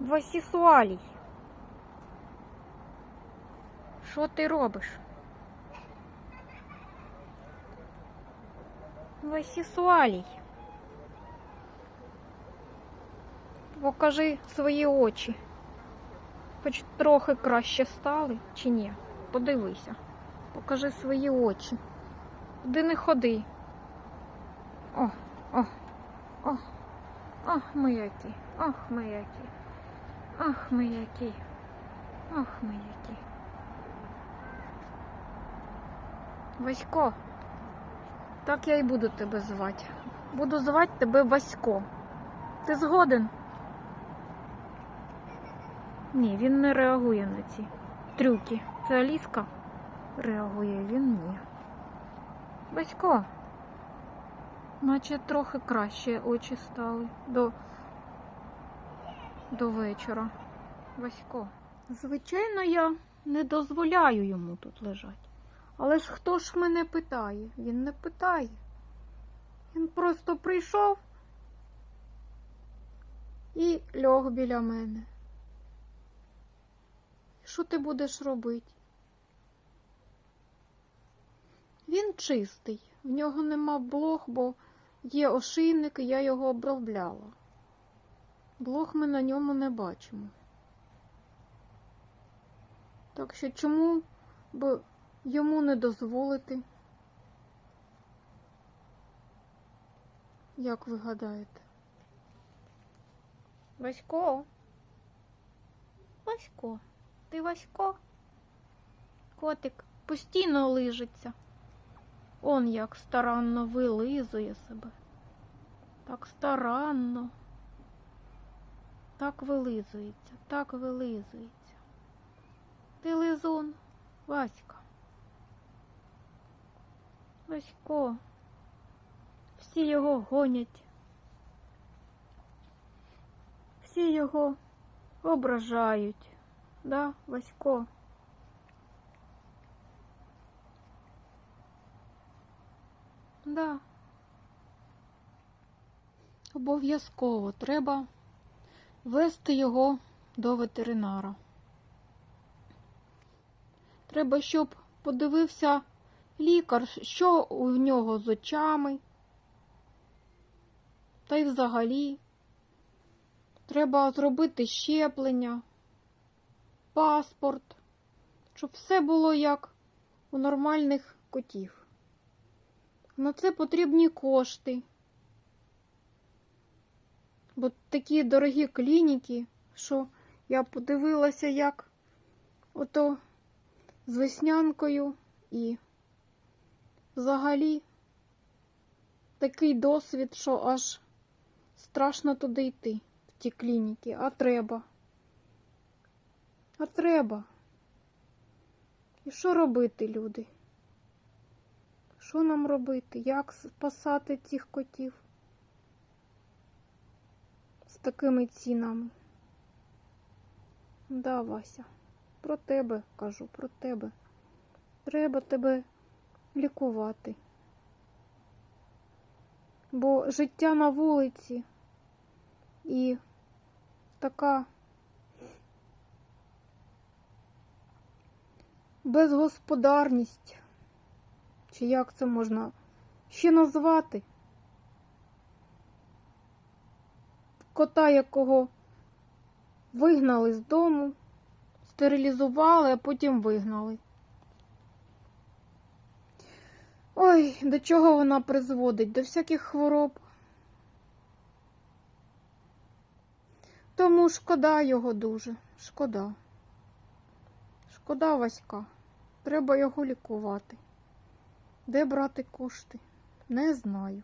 Васісуалій. Що ти робиш? Васісуалій. Покажи свої очі. Хоч трохи краще стали чи ні? Подивися. Покажи свої очі. Куди не ходи. О, о, о. Ах, ми які. Ах, ми які. Ах, ми які. Ах, ми які. Васько. Так я і буду тебе звати. Буду звати тебе Васько. Ти згоден? Ні, він не реагує на ці трюки. Це Аліска реагує, він ні. Васько. Наче трохи краще очі стали до, до вечора. Васько. Звичайно, я не дозволяю йому тут лежати. Але ж хто ж мене питає? Він не питає. Він просто прийшов і льох біля мене. Що ти будеш робити? Він чистий, в нього нема блох, бо є ошийник, і я його обробляла. Блох ми на ньому не бачимо. Так що чому б йому не дозволити? Як ви гадаєте? Васько? Васько? Ти Васько? Котик постійно лижиться. Он як старанно вилизує себе. Так старанно. Так вилизується, так вилизується. Ти лизун, Васька. Васько. Всі його гонять. Всі його ображають. Да, Васько? Да. Обов'язково треба вести його до ветеринара. Треба, щоб подивився лікар, що у нього з очами. Та й взагалі треба зробити щеплення, паспорт, щоб все було як у нормальних котів. На це потрібні кошти. Бо такі дорогі клініки, що я подивилася, як ото з веснянкою і взагалі такий досвід, що аж страшно туди йти, в ті клініки, а треба. А треба. І що робити, люди? Що нам робити? Як спасати цих котів такими цінами? Да, Вася, про тебе кажу, про тебе. Треба тебе лікувати. Бо життя на вулиці і така безгосподарність, чи як це можна ще назвати? Кота, якого вигнали з дому, стерилізували, а потім вигнали. Ой, до чого вона призводить? До всяких хвороб. Тому шкода його дуже. Шкода. Шкода Васька. Треба його лікувати. Де брати кошти? Не знаю.